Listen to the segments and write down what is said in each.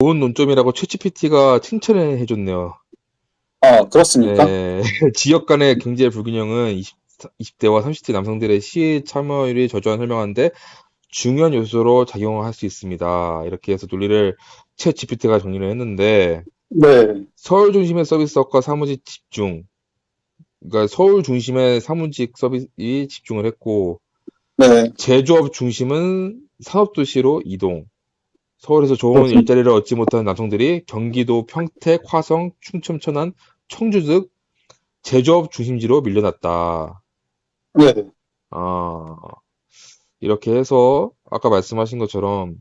좋은 논점이라고 챗GPT가 칭찬을 해줬네요. 아, 그렇습니까? 네, 지역 간의 경제 불균형은 20, 20대와 30대 남성들의 시위 참여율이 저조한 설명하는데 중요한 요소로 작용할 수 있습니다. 이렇게 해서 논리를 챗GPT가 정리를 했는데 네. 서울 중심의 서비스업과 사무직 집중, 그러니까 서울 중심의 사무직 서비스이 집중을 했고 네. 제조업 중심은 산업도시로 이동. 서울에서 좋은. 일자리를 얻지 못하는 남성들이 경기도 평택, 화성, 충청, 천안, 청주 등 제조업 중심지로 밀려났다. 네. 아, 이렇게 해서 아까 말씀하신 것처럼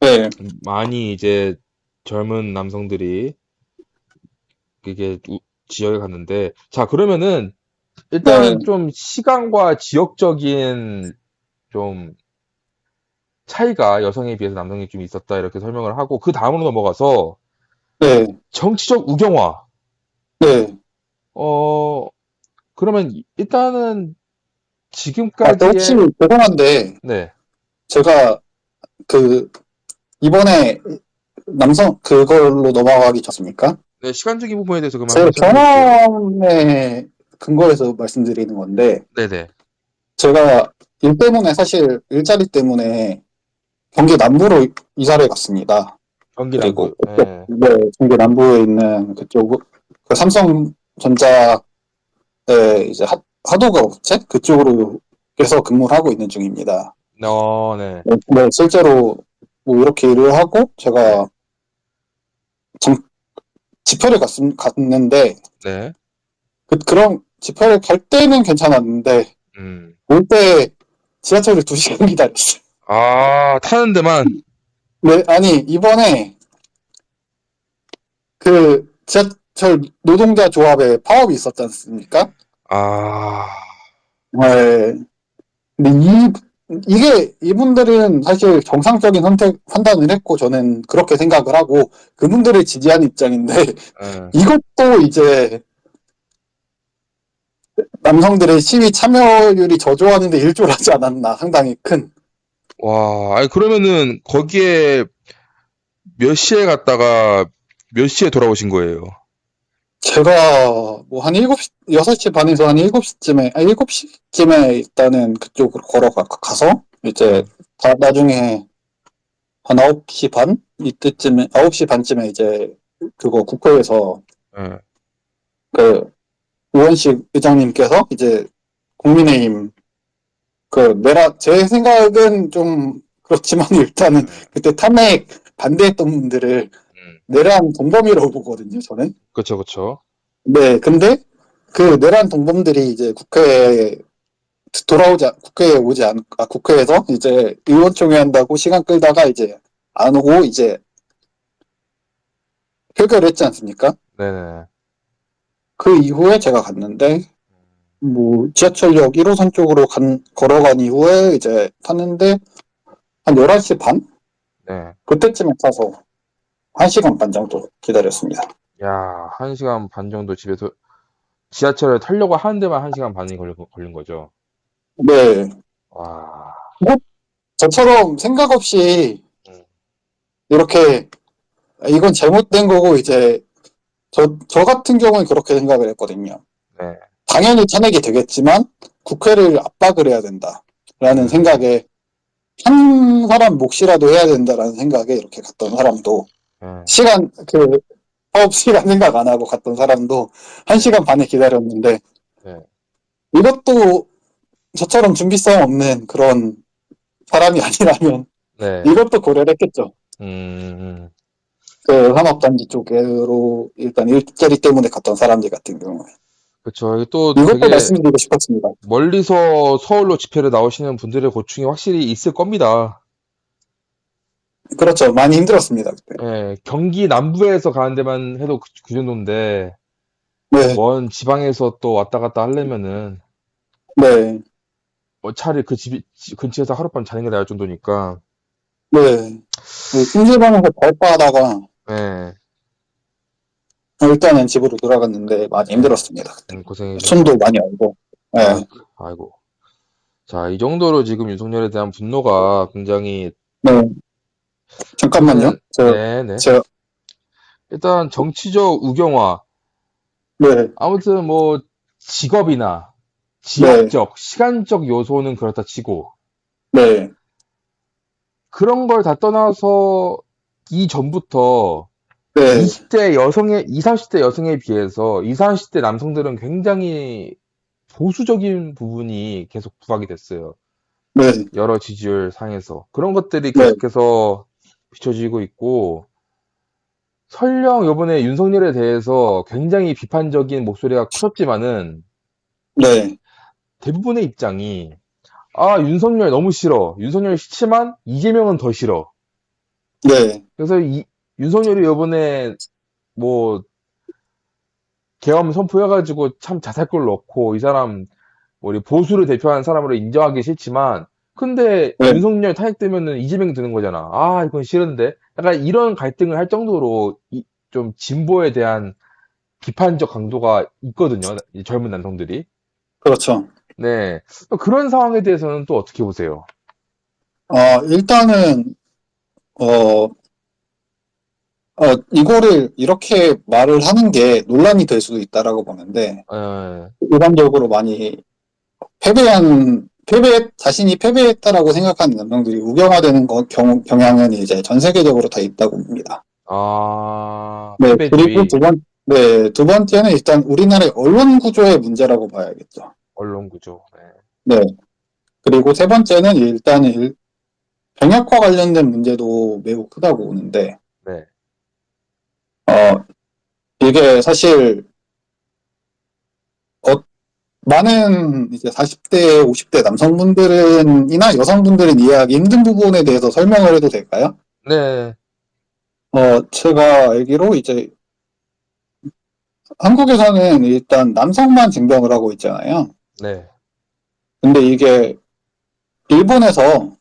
네. 많이 이제 젊은 남성들이 그게 우- 지역에 갔는데 자 그러면은 일단은 네. 좀 시간과 지역적인 좀 차이가 여성에 비해서 남성이 좀 있었다 이렇게 설명을 하고 그 다음으로 넘어가서 네. 정치적 우경화 네. 어 그러면 아, 일단은 또 지금까지의 혹시 죄송한데, 네 제가 그, 이번에 남성, 그걸로 넘어가기 좋습니까? 네, 시간적인 부분에 대해서 그만 제 한번 설명해 주세요. 경험에 근거해서 말씀드리는 건데, 네네 제가 일 때문에 사실 일자리 때문에 경기 남부로 이사를 갔습니다. 경기 그리고 남부 예. 네, 경기 남부에 있는 그쪽 그 삼성전자의 이제 하, 하도가 업체 그쪽으로 해서 근무를 하고 있는 중입니다. 어, 네. 네, 네, 실제로 뭐 이렇게 일을 하고 제가 정, 집회를 갔, 갔는데 네. 그, 그런 집회를 갈 때는 괜찮았는데 음. 올 때 지하철을 2시간 기다렸어요. 아, 타는 데만 네, 아니, 이번에 그 지하철 노동자 조합에 파업이 있었지 않습니까? 아, 네. 근데 이, 이게, 이분들은 사실 정상적인 선택, 판단을 했고, 저는 그렇게 생각을 하고, 그분들을 지지하는 입장인데, 예. 이것도 이제, 남성들의 시위 참여율이 저조하는데 일조를 하지 않았나, 상당히 큰. 와, 아니 그러면은 거기에 몇 시에 갔다가 몇 시에 돌아오신 거예요? 제가 뭐 한 7시, 6시 반에서 한 7시쯤에, 아, 7시쯤에 일단은 그쪽으로 걸어가서, 이제, 다, 나중에 한 9시 반? 이때쯤에, 9시 반쯤에 이제, 그거 국회에서 예. 그, 우원식 의장님께서 이제, 국민의힘, 그, 내라, 제 생각은 좀, 그렇지만 일단은 그때 탄핵 반대했던 분들을 음. 내란 동범이라고 보거든요, 저는. 그쵸, 그쵸. 네, 근데 그 내란 동범들이 이제 국회에 돌아오지, 않- 국회에 오지 않, 아, 국회에서 이제 의원총회 한다고 시간 끌다가 이제 안 오고 이제 표결을 했지 않습니까? 네네. 그 이후에 제가 갔는데, 뭐, 지하철역 1호선 쪽으로 간, 걸어간 이후에 이제 탔는데, 한 11시 반? 네. 그때쯤에 타서 1시간 반 정도 기다렸습니다. 야, 한 시간 반 정도 집에서 지하철을 타려고 하는 데만 한 시간 반이 걸린, 거- 걸린 거죠. 네. 와, 저처럼 생각 없이 음. 이렇게 이건 잘못된 거고 이제 저, 저 같은 경우는 그렇게 생각을 했거든요. 네. 당연히 탄핵이 되겠지만 국회를 압박을 해야 된다라는 음. 생각에 한 사람 몫이라도 해야 된다라는 생각에 이렇게 갔던 사람도 예. 시간 그 사업 시간 생각 안 하고 갔던 사람도 한 시간 반에 기다렸는데 네. 이것도 저처럼 준비성 없는 그런 사람이 아니라면 네. 이것도 고려를 했겠죠. 음, 음. 그 산업단지 쪽으로 일단 일자리 때문에 갔던 사람들 같은 경우에 그쵸. 이게 또 이것도 되게 말씀드리고 싶었습니다. 멀리서 서울로 집회를 나오시는 분들의 고충이 확실히 있을 겁니다. 그렇죠. 많이 힘들었습니다. 그때. 예, 경기 남부에서 가는 데만 해도 그, 그 정도인데, 네, 먼 지방에서 또 왔다 갔다 하려면은, 네, 뭐 차라리 그 집, 지- 근처에서 하룻밤 자는 게 나을 정도니까, 네. 심지방에서 발바하다가 예, 일단은 집으로 돌아갔는데 많이 힘들었습니다. 그때. 음, 고생이 손도 많이 얼고. 네, 아이고. 자, 이 정도로 지금 윤석열에 대한 분노가 굉장히 네, 잠깐만요. 저, 네네. 제가, 일단 정치적 우경화. 네, 아무튼 뭐 직업이나 지역적, 시간적 요소는 그렇다 치고 네, 그런 걸 다 떠나서 이전부터 네, 20대 여성의, 20, 30대 여성에 비해서 20, 30대 남성들은 굉장히 보수적인 부분이 계속 부각이 됐어요. 네, 여러 지지율 상에서. 그런 것들이 네. 계속해서 비춰지고 있고, 설령 이번에 윤석열에 대해서 굉장히 비판적인 목소리가 커졌지만은, 네, 대부분의 입장이, 아, 윤석열 너무 싫어. 윤석열 싫지만, 이재명은 더 싫어. 네, 그래서 이, 윤석열이 이번에 뭐 계엄 선포해가지고 참 자살골 넣고 이 사람 뭐 우리 보수를 대표하는 사람으로 인정하기 싫지만 근데 네. 윤석열 탄핵되면은 이재명이 되는 거잖아. 아 이건 싫은데. 약간 이런 갈등을 할 정도로 이- 좀 진보에 대한 비판적 강도가 있거든요. 이 젊은 남성들이. 그렇죠. 네. 그런 상황에 대해서는 또 어떻게 보세요? 어, 일단은, 어, 어, 이거를 이렇게 말을 하는 게 논란이 될 수도 있다라고 보는데, 에, 일반적으로 많이 패배한, 패배, 자신이 패배했다라고 생각하는 남성들이 우경화되는 거, 경, 경향은 이제 전 세계적으로 다 있다고 봅니다. 아, 네, 패배주의, 그리고 두 번, 네, 두 번째는 일단 우리나라의 언론 구조의 문제라고 봐야겠죠. 언론 구조. 네. 네. 그리고 세 번째는 일단은 일- 병역과 관련된 문제도 매우 크다고 보는데, 네. 어, 이게 사실, 어, 많은 이제 40대, 50대 남성분들은, 이나 여성분들은 이해하기 힘든 부분에 대해서 설명을 해도 될까요? 네. 어, 제가 알기로 이제, 한국에서는 일단 남성만 징병을 하고 있잖아요. 네. 근데 이게, 일본에서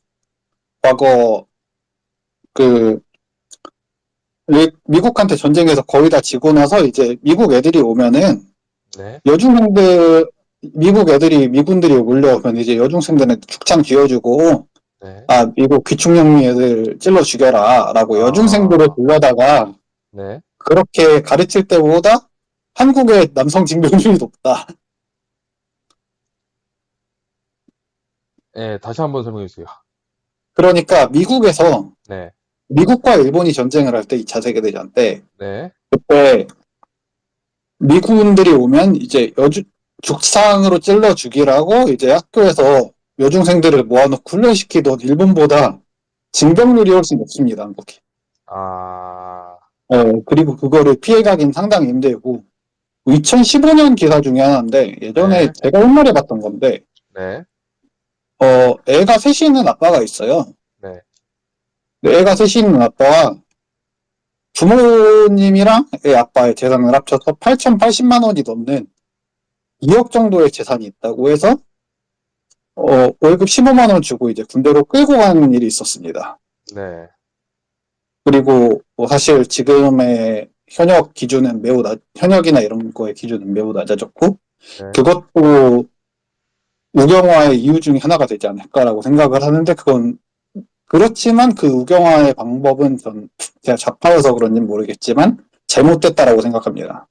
과거, 그, 미- 미국한테 전쟁에서 거의 다 지고 나서 이제 미국 애들이 오면은 네. 여중생들 미국 애들이 미군들이 몰려오면 이제 여중생들은 죽창 쥐어주고 네. 아 미국 귀축영미 애들 찔러 죽여라라고 아. 여중생들을 불러다가 네. 그렇게 가르칠 때보다 한국의 남성 징병률이 높다. 네, 다시 한번 설명해 주세요. 그러니까 미국에서 네. 미국과 일본이 전쟁을 할 때 2차 세계대전 때 네. 그때 미군들이 오면 이제 여주 죽상으로 찔러 죽이라고 이제 학교에서 여중생들을 모아놓고 훈련시키던 일본보다 징병률이 훨씬 높습니다, 한국이. 아, 어, 그리고 그거를 피해가긴 상당히 힘들고 2015년 기사 중에 하나인데 예전에 네. 제가 옛날에 봤던 건데 네. 어, 애가 셋이 있는 아빠가 있어요. 네. 근데 애가 셋이 있는 아빠와 부모님이랑 애 아빠의 재산을 합쳐서 8,080만 원이 넘는 2억 정도의 재산이 있다고 해서 어, 월급 15만 원 주고 이제 군대로 끌고 가는 일이 있었습니다. 네. 그리고 뭐 사실 지금의 현역 기준은 매우 낮, 현역이나 이런 거의 기준은 매우 낮아졌고 네. 그것도 우경화의 이유 중에 하나가 되지 않을까라고 생각을 하는데 그건 그렇지만 그 우경화의 방법은 전 제가 좌파여서 그런지 모르겠지만 잘못됐다라고 생각합니다.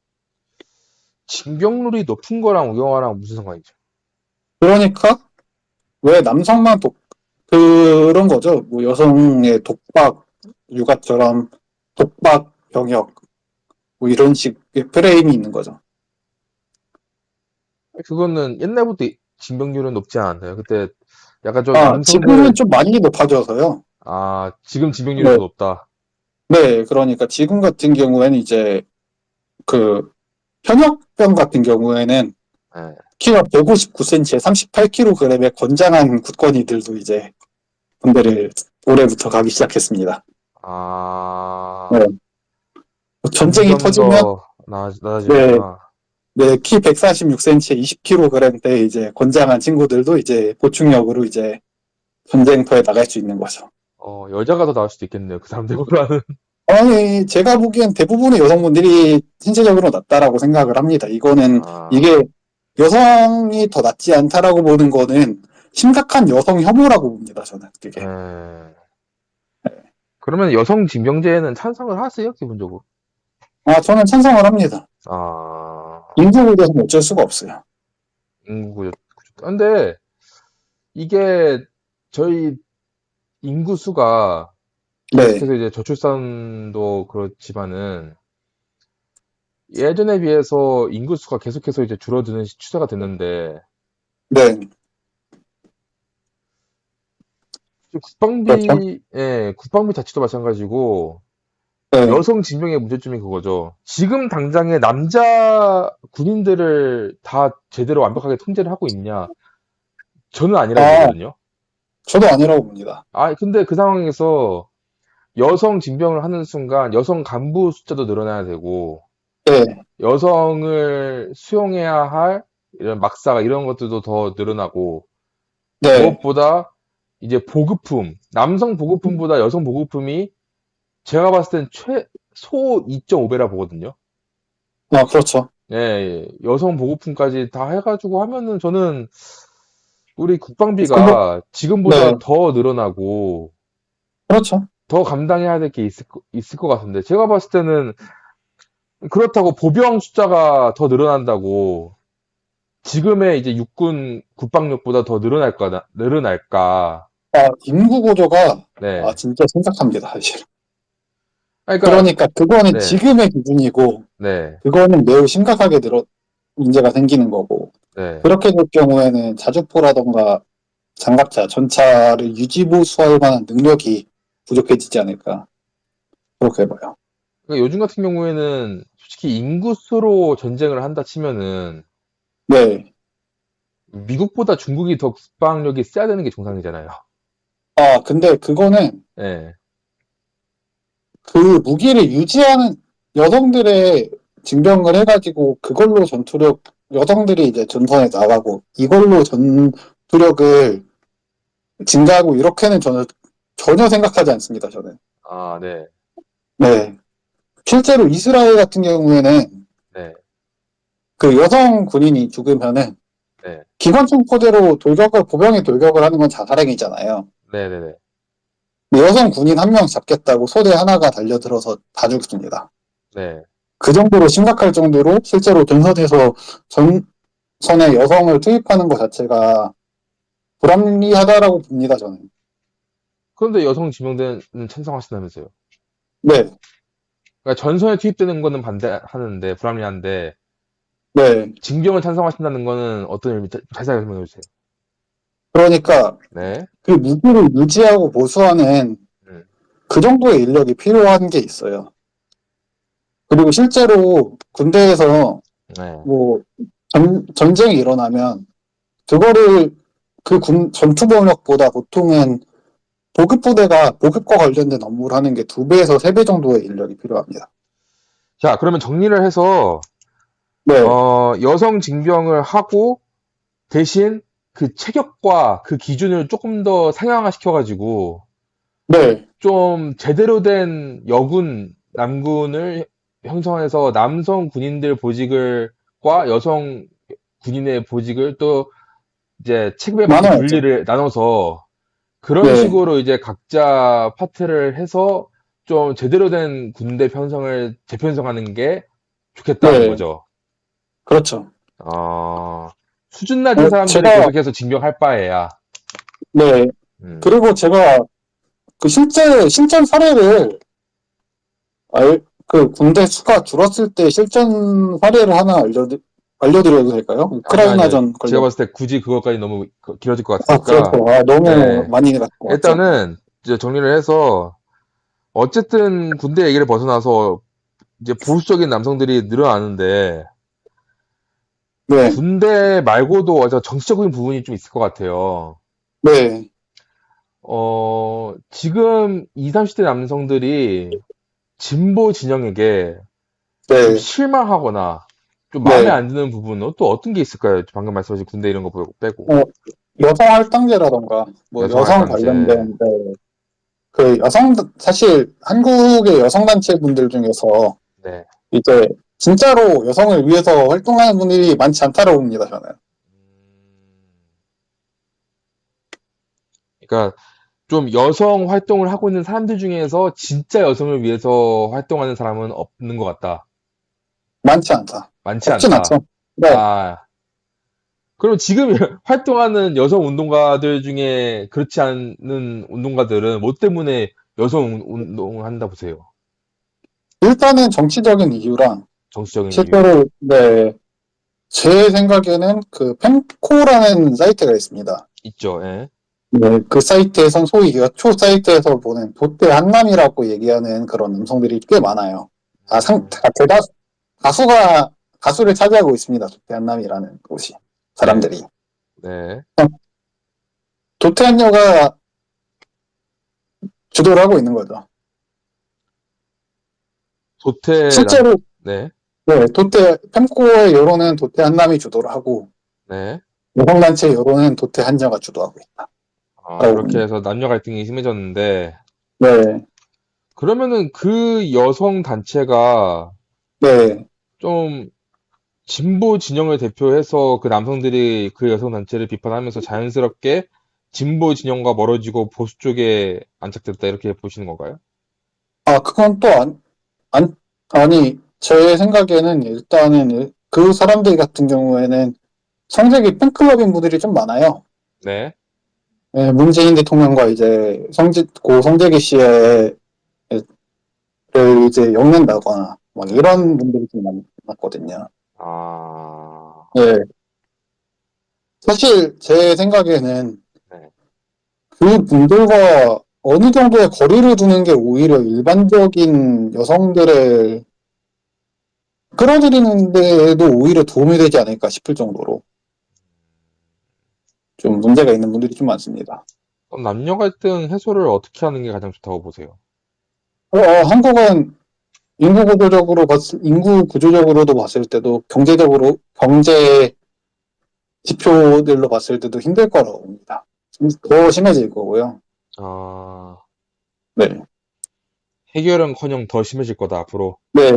징병률이 높은 거랑 우경화랑 무슨 상관이죠? 그러니까 왜 남성만 독 그런 거죠. 뭐 여성의 독박 육아처럼 독박 병역 뭐 이런 식의 프레임이 있는 거죠. 그거는 옛날부터 징병률은 높지 않았나요? 그때 약간 좀 아, 지금은 좀 많이 높아져서요. 아, 지금 징병률이 네. 더 높다. 네, 그러니까 지금 같은 경우에는 이제 그 현역병 같은 경우에는 네. 키가 159cm에 38kg의 건장한 굳건이들도 이제 군대를 올해부터 가기 시작했습니다. 아, 네. 전쟁이 터지면 더 나아, 나아지구나. 네, 키 146cm에 20kg대 이제 건장한 친구들도 이제 보충력으로 이제 전쟁터에 나갈 수 있는 거죠. 어, 여자가 더 나을 수도 있겠네요. 그 사람들보다는. 아니, 제가 보기엔 대부분의 여성분들이 신체적으로 낫다라고 생각을 합니다. 이거는 아, 이게 여성이 더 낫지 않다라고 보는 거는 심각한 여성 혐오라고 봅니다, 저는 그게. 네. 그러면 여성 징병제에는 찬성을 하세요, 기본적으로? 아, 저는 찬성을 합니다. 아, 인구구조는 어쩔 수가 없어요. 인구, 근데 이게 저희 인구 수가 네, 그래서 이제 저출산도 그렇지만은 예전에 비해서 인구 수가 계속해서 이제 줄어드는 시- 추세가 됐는데 네, 국방비, 그렇죠. 예, 국방비 자체도 마찬가지고 네. 여성 징병의 문제점이 그거죠. 지금 당장에 남자 군인들을 다 제대로 완벽하게 통제를 하고 있냐? 저는 아니라고 아. 보거든요. 저도 아니라고 봅니다. 아, 근데 그 상황에서 여성 징병을 하는 순간 여성 간부 숫자도 늘어나야 되고 네, 여성을 수용해야 할 이런 막사가 이런 것들도 더 늘어나고 네, 무엇보다 이제 보급품, 남성 보급품보다 여성 보급품이 제가 봤을 땐 최소 2.5배라 보거든요. 아, 그렇죠. 예, 여성 보급품까지 다 해가지고 하면은 저는 우리 국방비가 지금보다 네. 더 늘어나고 그렇죠. 더 감당해야 될 게 있을, 거- 있을 것 같은데 제가 봤을 때는 그렇다고 보병 숫자가 더 늘어난다고 지금의 이제 육군 국방력보다 더 늘어날까, 늘어날까. 아, 인구 구조가, 네. 아, 진짜 심각합니다, 사실. 그러니까, 그러니까 그거는 네. 지금의 기준이고, 네, 그거는 매우 심각하게 늘어, 문제가 생기는 거고, 네. 그렇게 될 경우에는 자주포라던가 장갑차, 전차를 유지보수할 만한 능력이 부족해지지 않을까. 그렇게 봐요. 그러니까 요즘 같은 경우에는 솔직히 인구수로 전쟁을 한다 치면은 네. 미국보다 중국이 더 국방력이 세야 되는 게 정상이잖아요. 아, 근데 그거는 네, 그 무기를 유지하는 여성들의 징병을 해가지고 그걸로 전투력, 여성들이 이제 전선에 나가고 이걸로 전투력을 증가하고 이렇게는 저는 전혀 생각하지 않습니다, 저는. 아, 네, 네. 실제로 이스라엘 같은 경우에는 네, 그 여성 군인이 죽으면은 네, 기관총 포대로 돌격을, 보병이 돌격을 하는 건 자살행위잖아요. 네, 네, 네. 여성 군인 한 명 잡겠다고 소대 하나가 달려들어서 다 죽습니다. 네. 그 정도로 심각할 정도로 실제로 전선에서 전선에 여성을 투입하는 것 자체가 불합리하다라고 봅니다, 저는. 그런데 여성 지명대는 찬성하신다면서요. 네, 그러니까 전선에 투입되는 거는 반대하는데 불합리한데 네. 징병을 찬성하신다는 거는 어떤 의미 자세하게 설명해 주세요. 그러니까 네, 그 무기를 유지하고 보수하는 음. 그 정도의 인력이 필요한 게 있어요. 그리고 실제로 군대에서 네, 뭐 전, 전쟁이 일어나면 그거를 그 군 전투 병력보다 보통은 보급 부대가 보급과 관련된 업무를 하는 게 두 배에서 세 배 정도의 인력이 필요합니다. 자, 그러면 정리를 해서 네, 어, 여성 징병을 하고 대신 그 체격과 그 기준을 조금 더 상향화 시켜가지고 네, 좀 제대로 된 여군, 남군을 형성해서 남성 군인들 보직을과 여성 군인의 보직을 또 이제 맞게 나눠야죠. 분리를 나눠서 그런 네. 식으로 이제 각자 파트를 해서 좀 제대로 된 군대 편성을 재편성하는 게 좋겠다는 네. 거죠. 그렇죠. 어, 수준 낮은 어, 사람들을 제가- 계속해서 징병할 바에야. 네, 음, 그리고 제가 그 실제 실전 사례를 알, 그 군대 수가 줄었을 때 실전 사례를 하나 알려 알려드려도 될까요? 우크라이나전 관련. 제가 봤을 때 굳이 그것까지 너무 그- 길어질 것 아, 같으니까. 그렇죠. 아, 너무 네. 많이 갔고. 일단은 이제 정리를 해서 어쨌든 군대 얘기를 벗어나서 이제 보수적인 남성들이 늘어나는데 네, 군대 말고도 정치적인 부분이 좀 있을 것 같아요. 네, 어, 지금 20, 30대 남성들이 진보 진영에게 좀 네. 실망하거나 좀 네. 마음에 안 드는 부분은 또 어떤 게 있을까요? 방금 말씀하신 군대 이런 거 빼고. 어, 여성 할당제라던가 뭐 여성 여성, 할당제. 관련된 네. 그 여성 사실 한국의 여성 단체 분들 중에서 네. 이제 진짜로 여성을 위해서 활동하는 분들이 많지 않다고 봅니다 저는. 그러니까 좀 여성 활동을 하고 있는 사람들 중에서 진짜 여성을 위해서 활동하는 사람은 없는 것 같다. 많지 않다. 많지 없진 않다. 않죠. 네. 아, 그럼 지금 활동하는 여성 운동가들 중에 그렇지 않은 운동가들은 뭐 때문에 여성 운- 운동을 한다 보세요? 일단은 정치적인 이유랑 정치적인. 실제로 네. 제 생각에는 그 펜코라는 사이트가 있습니다. 있죠. 예. 네, 그 사이트에선 소위 여초 사이트에서 보는 도태 한남이라고 얘기하는 그런 남성들이 꽤 많아요. 아, 상, 다- 대다수, 다수가, 다수를 차지하고 있습니다. 도태 한남이라는 곳이. 사람들이. 네. 도태 한녀가 주도를 하고 있는 거죠. 도태 실제로, 네. 네, 도태, 펜코의 여론은 도태 한남이 주도를 하고, 네. 여성단체 여론은 도태 한녀가 주도하고 있다. 아, 아이고. 그렇게 해서 남녀 갈등이 심해졌는데 네, 그러면은 그 여성 단체가 네. 좀 진보 진영을 대표해서 그 남성들이 그 여성 단체를 비판하면서 자연스럽게 진보 진영과 멀어지고 보수 쪽에 안착됐다 이렇게 보시는 건가요? 아, 그건 또 안, 안, 아니, 제 생각에는 일단은 그 사람들 같은 경우에는 성적이 팬클럽인 분들이 좀 많아요. 네. 예, 문재인 대통령과 이제 성지, 고 성재기 씨의, 를 이제 엮는다거나, 뭐 이런 분들이 좀 많- 많거든요. 아, 예. 사실 제 생각에는 네. 그 분들과 어느 정도의 거리를 두는 게 오히려 일반적인 여성들을 끌어들이는 데에도 오히려 도움이 되지 않을까 싶을 정도로 좀 문제가 있는 분들이 좀 많습니다. 그럼 남녀 갈등 해소를 어떻게 하는 게 가장 좋다고 보세요? 어, 어, 한국은 인구 구조적으로 봤을, 인구 구조적으로도 봤을 때도 경제적으로, 경제 지표들로 봤을 때도 힘들 거라고 봅니다. 더 심해질 거고요. 아, 네. 해결은커녕 더 심해질 거다 앞으로. 네.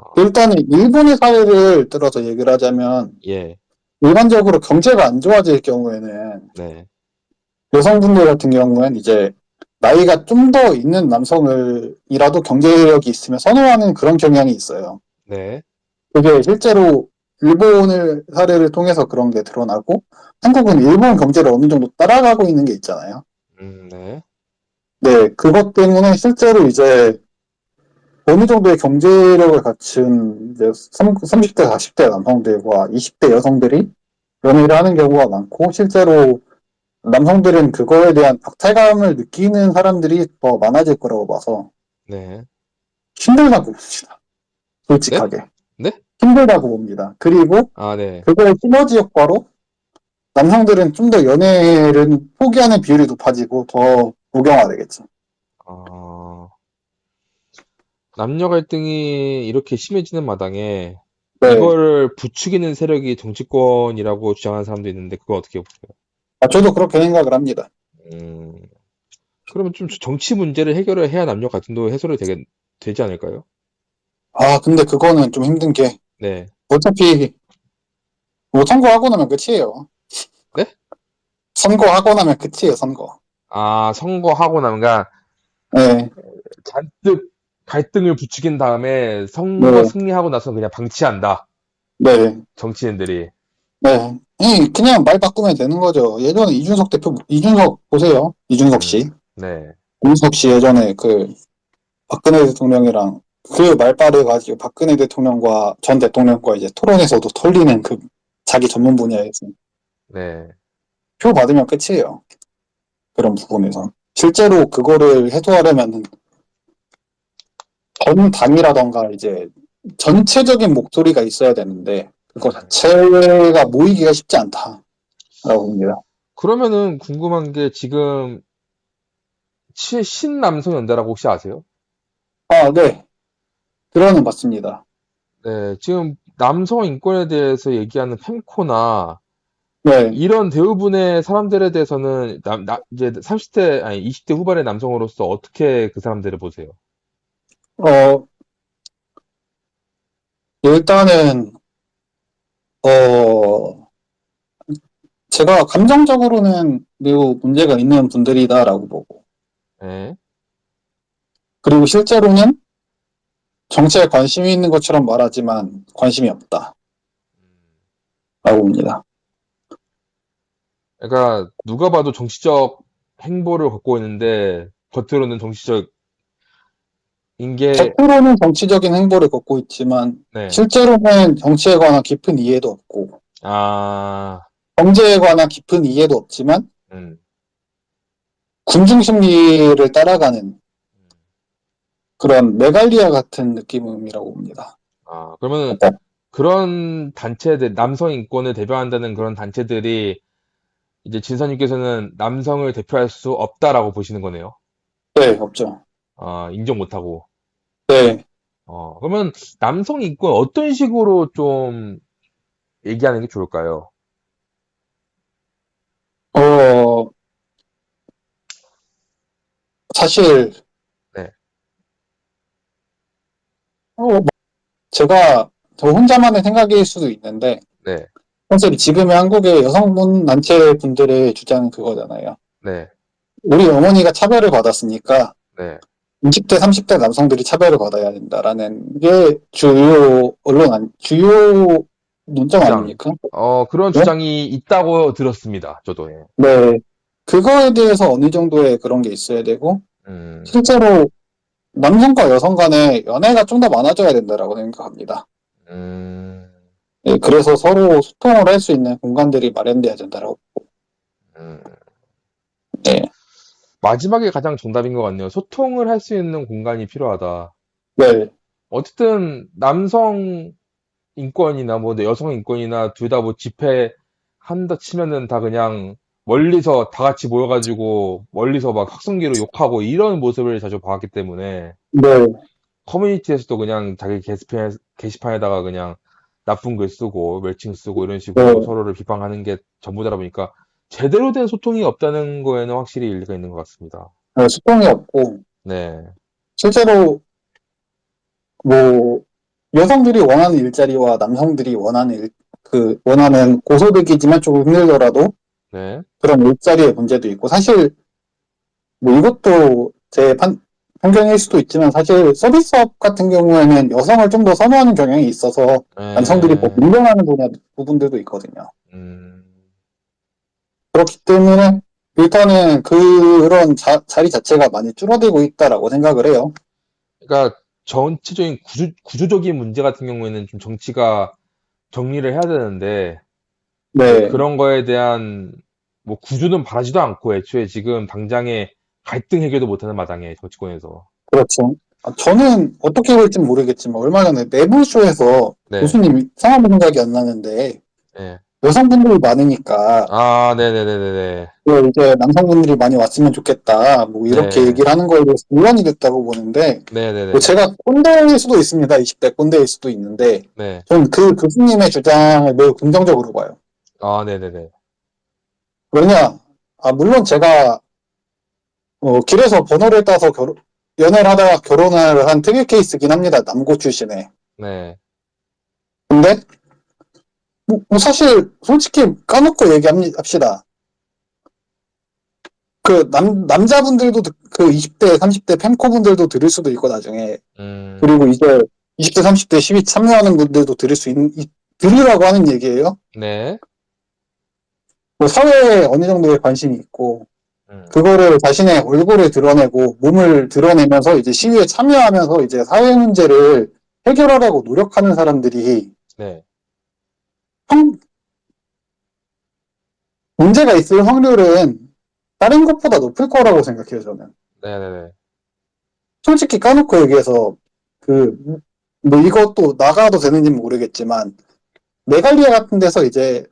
아, 일단은 일본의 사례를 들어서 얘기를 하자면, 예, 일반적으로 경제가 안 좋아질 경우에는 네, 여성분들 같은 경우엔 이제 나이가 좀 더 있는 남성을 이라도 경제력이 있으면 선호하는 그런 경향이 있어요. 네, 그게 실제로 일본을 사례를 통해서 그런 게 드러나고 한국은 일본 경제를 어느 정도 따라가고 있는 게 있잖아요. 음, 네, 네, 그것 때문에 실제로 이제 어느 정도의 경제력을 갖춘 이제 30 대, 40대 남성들과 20대 여성들이 연애를 하는 경우가 많고 실제로 남성들은 그거에 대한 박탈감을 느끼는 사람들이 더 많아질 거라고 봐서 네. 힘들다고 봅니다. 솔직하게. 네? 힘들다고 봅니다. 그리고 아, 네. 그거의 시너지 효과로 남성들은 좀 더 연애를 포기하는 비율이 높아지고 더 무경화되겠죠. 아, 남녀 갈등이 이렇게 심해지는 마당에 네. 이거를 부추기는 세력이 정치권이라고 주장하는 사람도 있는데 그거 어떻게 보세요? 아, 저도 그렇게 생각을 합니다. 음, 그러면 좀 정치 문제를 해결을 해야 남녀 갈등도 해소를 되게, 되지 않을까요? 아, 근데 그거는 좀 힘든 게 네. 어차피 뭐 선거하고 나면 끝이에요. 네? 선거하고 나면 끝이에요, 선거. 아, 선거하고 나면 그러니까 네. 잔뜩 갈등을 부추긴 다음에 선거 네. 승리하고 나서 그냥 방치한다. 네. 정치인들이. 네. 이 그냥 말 바꾸면 되는 거죠. 예전에 이준석 대표, 이준석 보세요. 이준석 씨. 네. 이준석 씨 예전에 그 박근혜 대통령이랑 그 말빨을 가지고 박근혜 대통령과 전 대통령과 이제 토론에서도 털리는 그 자기 전문 분야에서 네. 표 받으면 끝이에요. 그런 부분에서. 실제로 그거를 해소하려면 전 당이라던가 이제 전체적인 목소리가 있어야 되는데 그거 자체가 모이기가 쉽지 않다라고 봅니다. 그러면은 궁금한 게 지금 치- 신남성 연대라고 혹시 아세요? 아, 네. 들어는 봤습니다. 네, 지금 남성 인권에 대해서 얘기하는 펜코나 네. 이런 대부분의 사람들에 대해서는 남, 나, 이제 30대, 아니 20대 후반의 남성으로서 어떻게 그 사람들을 보세요? 어, 일단은, 어, 제가 감정적으로는 매우 문제가 있는 분들이다라고 보고, 네. 그리고 실제로는 정치에 관심이 있는 것처럼 말하지만 관심이 없다 라고 봅니다. 그러니까 누가 봐도 정치적 행보를 갖고 있는데 겉으로는 정치적 인게 100%는 정치적인 행보를 걷고 있지만 네. 실제로는 정치에 관한 깊은 이해도 없고 아, 경제에 관한 깊은 이해도 없지만 음, 군중 심리를 따라가는 그런 메갈리아 같은 느낌이라고 봅니다. 아, 그러면 그러니까 그런 단체들, 남성 인권을 대표한다는 그런 단체들이 이제 진선님께서는 남성을 대표할 수 없다라고 보시는 거네요. 네, 없죠. 아, 인정 못하고. 네, 어, 그러면 남성 인권 어떤 식으로 좀 얘기하는 게 좋을까요? 어, 사실, 네. 어, 뭐, 제가 저 혼자만의 생각일 수도 있는데, 네, 사실 지금의 한국의 여성분 단체 분들의 주장은 그거잖아요. 네, 우리 어머니가 차별을 받았으니까 네, 20대, 30대 남성들이 차별을 받아야 된다라는 게 주요 언론, 안- 주요 논점 주장. 아닙니까? 어, 그런 네? 주장이 있다고 들었습니다. 저도. 예. 네. 그거에 대해서 어느 정도의 그런 게 있어야 되고, 음, 실제로 남성과 여성 간의 연애가 좀 더 많아져야 된다라고 생각합니다. 음, 네, 그래서 서로 소통을 할 수 있는 공간들이 마련돼야 된다라고. 음. 네. 마지막에 가장 정답인 것 같네요. 소통을 할 수 있는 공간이 필요하다. 네. 어쨌든 남성 인권이나 뭐 여성 인권이나 둘 다 뭐 집회 한다 치면은 다 그냥 멀리서 다 같이 모여가지고 멀리서 막 확성기로 욕하고 이런 모습을 자주 봐왔기 때문에 네. 커뮤니티에서도 그냥 자기 게시판, 게시판에다가 그냥 나쁜 글 쓰고 멸칭 쓰고 이런 식으로 네. 서로를 비판하는 게 전부다 보니까 제대로 된 소통이 없다는 거에는 확실히 일리가 있는 것 같습니다. 네, 소통이 없고, 네, 실제로 뭐 여성들이 원하는 일자리와 남성들이 원하는 일, 그 원하는 고소득이지만 조금 힘들더라도 네, 그런 일자리의 문제도 있고 사실 뭐 이것도 제 판, 편견일 수도 있지만 사실 서비스업 같은 경우에는 여성을 좀 더 선호하는 경향이 있어서 네. 남성들이 뭐 밀려나는 분야 부분들도 있거든요. 음, 그렇기 때문에 일단은 그런 자, 자리 자체가 많이 줄어들고 있다라고 생각을 해요. 그러니까 전체적인 구조, 구조적인 문제 같은 경우에는 좀 정치가 정리를 해야 되는데 네. 그런 거에 대한 뭐 구조는 바라지도 않고 애초에 지금 당장에 갈등 해결도 못하는 마당에 정치권에서 그렇죠. 아, 저는 어떻게 볼지 모르겠지만 얼마 전에 내부쇼에서 네, 교수님이 성함이 생각이 안 나는데 네. 여성분들이 많으니까 아, 네네네네네. 뭐 이제 남성분들이 많이 왔으면 좋겠다 뭐 이렇게 네. 얘기를 하는 거에 대해서 논란이 됐다고 보는데 네네네. 뭐 제가 꼰대일 수도 있습니다. 20대 꼰대일 수도 있는데 네. 저는 그 교수님의 주장을 매우 긍정적으로 봐요. 아, 네네네. 왜냐? 아, 물론 제가, 어, 길에서 번호를 따서 결, 연애를 하다가 결혼을 한 특이 케이스긴 합니다. 남고 출신에. 네. 근데, 뭐, 뭐 사실, 솔직히 까놓고 얘기합시다. 그, 남, 남자분들도, 듣- 그 20대, 30대 팬코분들도 들을 수도 있고, 나중에. 음, 그리고 이제 20대, 30대 시위 참여하는 분들도 들을 수 있, 이- 들으라고 하는 얘기예요. 네. 뭐 사회에 어느 정도의 관심이 있고, 음, 그거를 자신의 얼굴을 드러내고 몸을 드러내면서 이제 시위에 참여하면서 이제 사회 문제를 해결하려고 노력하는 사람들이 네. 형- 문제가 있을 확률은 다른 것보다 높을 거라고 생각해요, 저는. 네네네. 솔직히 까놓고 얘기해서 그 뭐 이것도 나가도 되는지 모르겠지만 메갈리아 같은 데서 이제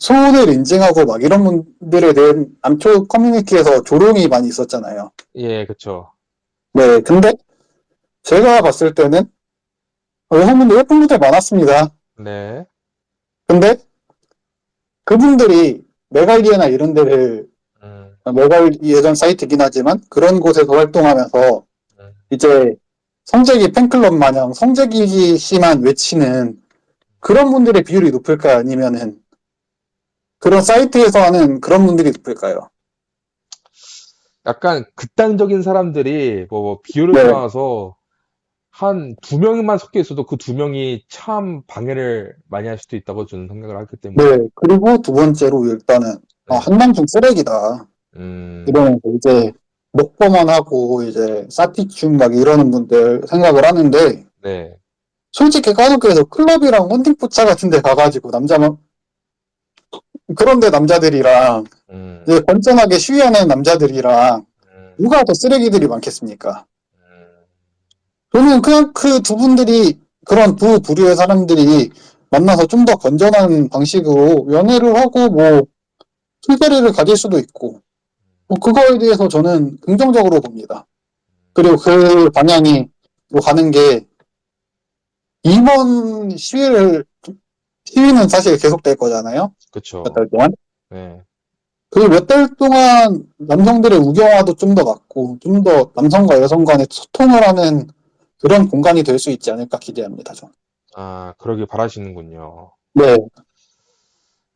소원을 인증하고 막 이런 분들에 대한 남초 커뮤니티에서 조롱이 많이 있었잖아요. 예, 그쵸. 네, 근데 제가 봤을 때는 여성분들 예쁜 분들 많았습니다. 네. 근데 그분들이 메갈리아나 이런 데를 음, 메갈 예전 사이트긴 하지만 그런 곳에서 활동하면서 음. 이제 성재기 팬클럽 마냥 성재기 씨만 외치는 그런 분들의 비율이 높을까 아니면은 그런 사이트에서 하는 그런 분들이 높을까요? 약간 극단적인 사람들이 뭐, 뭐 비율을 네. 떠나서 한 두 명만 섞여 있어도 그 두 명이 참 방해를 많이 할 수도 있다고 저는 생각을 하기 때문에 네. 그리고 두 번째로 일단은 아, 네. 한남 중 쓰레기다. 음, 이러면서 이제 먹보만 하고 이제 사티춤 막 이러는 분들 생각을 하는데 네. 솔직히 까놓고해서 클럽이랑 헌팅포차 같은 데 가가지고 남자만 그런데 남자들이랑 음, 이제 건전하게 시위하는 남자들이랑 음, 누가 더 쓰레기들이 많겠습니까? 음, 저는 그냥 그 두 분들이 그런 두 부류의 사람들이 만나서 좀 더 건전한 방식으로 연애를 하고 뭐 술자리를 가질 수도 있고 뭐 그거에 대해서 저는 긍정적으로 봅니다. 그리고 그 방향이 로 가는 게 이번 시위를 시위는 사실 계속될 거잖아요. 그쵸. 몇달 동안. 네. 그 몇 달 동안 남성들의 우경화도 좀 더 맞고 좀 더 남성과 여성 간의 소통을 하는 그런 공간이 될 수 있지 않을까 기대합니다. 저는. 아, 그러길 바라시는군요. 네,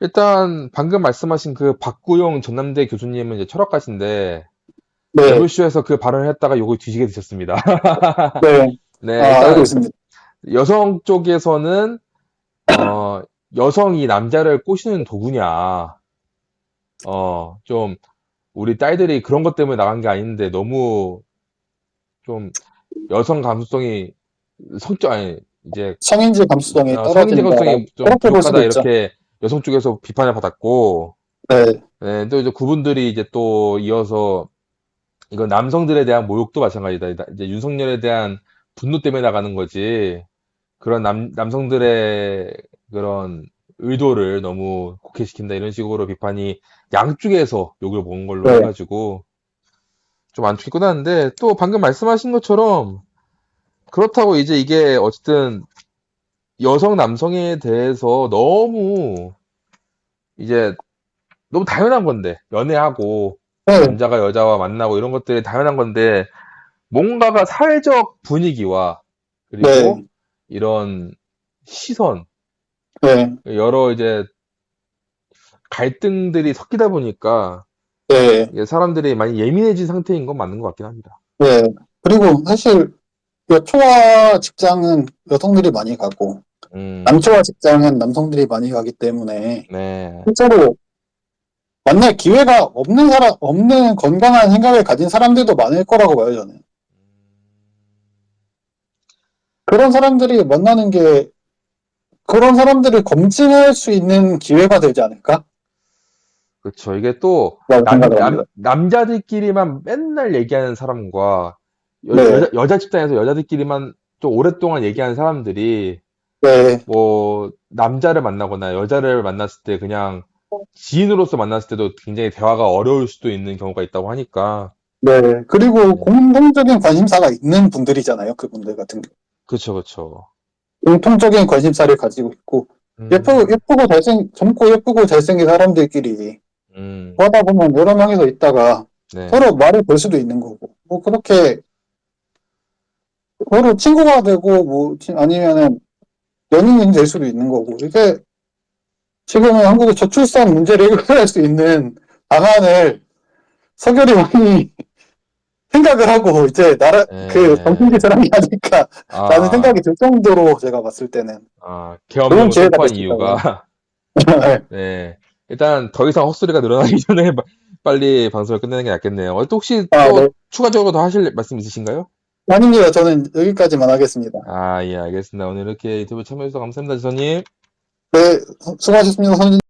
일단 방금 말씀하신 그 박구용 전남대 교수님은 이제 철학가신데 네, WC에서 그 발언을 했다가 욕을 뒤지게 되셨습니다. 네. 네, 아, 알고 있습니다. 여성 쪽에서는 어, 여성이 남자를 꼬시는 도구냐. 어, 좀 우리 딸들이 그런 것 때문에 나간 게 아닌데 너무 좀 여성 감수성이 성적 아니 이제 성인지 감수성이 어, 성인지 떨어진다. 감수성이 좀 그렇게 볼 부족하다 수도 있죠. 이렇게 여성 쪽에서 비판을 받았고 네, 네, 또 이제 그분들이 이제 또 이어서 이건 남성들에 대한 모욕도 마찬가지다. 이제 윤석열에 대한 분노 때문에 나가는 거지. 그런 남, 남성들의 그런 의도를 너무 곡해시킨다. 이런 식으로 비판이 양쪽에서 욕을 먹은 걸로 네. 해가지고 좀 안 좋게 끝났는데 또 방금 말씀하신 것처럼 그렇다고 이제 이게 어쨌든 여성 남성에 대해서 너무 이제 너무 당연한 건데 연애하고 네, 남자가 여자와 만나고 이런 것들이 당연한 건데 뭔가가 사회적 분위기와 그리고 네. 이런 시선 네, 여러 이제 갈등들이 섞이다 보니까 네, 이게 사람들이 많이 예민해진 상태인 건 맞는 것 같긴 합니다. 네. 그리고 사실 여초와 직장은 여성들이 많이 가고 음, 남초와 직장은 남성들이 많이 가기 때문에 네, 실제로 만날 기회가 없는 사람, 없는 건강한 생각을 가진 사람들도 많을 거라고 봐요, 저는. 그런 사람들이 만나는 게 그런 사람들을 검증할 수 있는 기회가 되지 않을까? 그렇죠. 이게 또 라고 남, 남. 남자들끼리만 맨날 얘기하는 사람과 여, 네. 여자, 여자 집단에서 여자들끼리만 좀 오랫동안 얘기하는 사람들이 네, 뭐 남자를 만나거나 여자를 만났을 때 그냥 지인으로서 만났을 때도 굉장히 대화가 어려울 수도 있는 경우가 있다고 하니까 네. 그리고 공통적인 관심사가 있는 분들이잖아요, 그분들 같은 경우. 그쵸 그쵸 공통적인 관심사를 가지고 있고, 음, 예쁘고, 예쁘고 잘생, 젊고 예쁘고 잘생긴 사람들끼리 음, 하다 보면 여러 명이서 있다가 네, 서로 말을 걸 수도 있는 거고, 뭐, 그렇게, 서로 친구가 되고, 뭐, 치- 아니면은, 연인이 될 수도 있는 거고, 이게, 지금은 한국의 저출산 문제를 해결할 수 있는 방안을 서결이 많이 생각을 하고, 이제, 나라, 네. 그, 정신기 사람이 아닐까라는 아, 생각이 들 정도로 제가 봤을 때는. 아, 될수 이유가. 네. 네 일단 더 이상 헛소리가 늘어나기 전에 빨리 방송을 끝내는 게 낫겠네요. 어, 또 혹시 아, 또 네. 추가적으로 더 하실 말씀 있으신가요? 아닙니다. 저는 여기까지만 하겠습니다. 아, 예, 알겠습니다. 오늘 이렇게 유튜브 참여해주셔서 감사합니다, 지선님. 네, 수고하셨습니다, 선생님.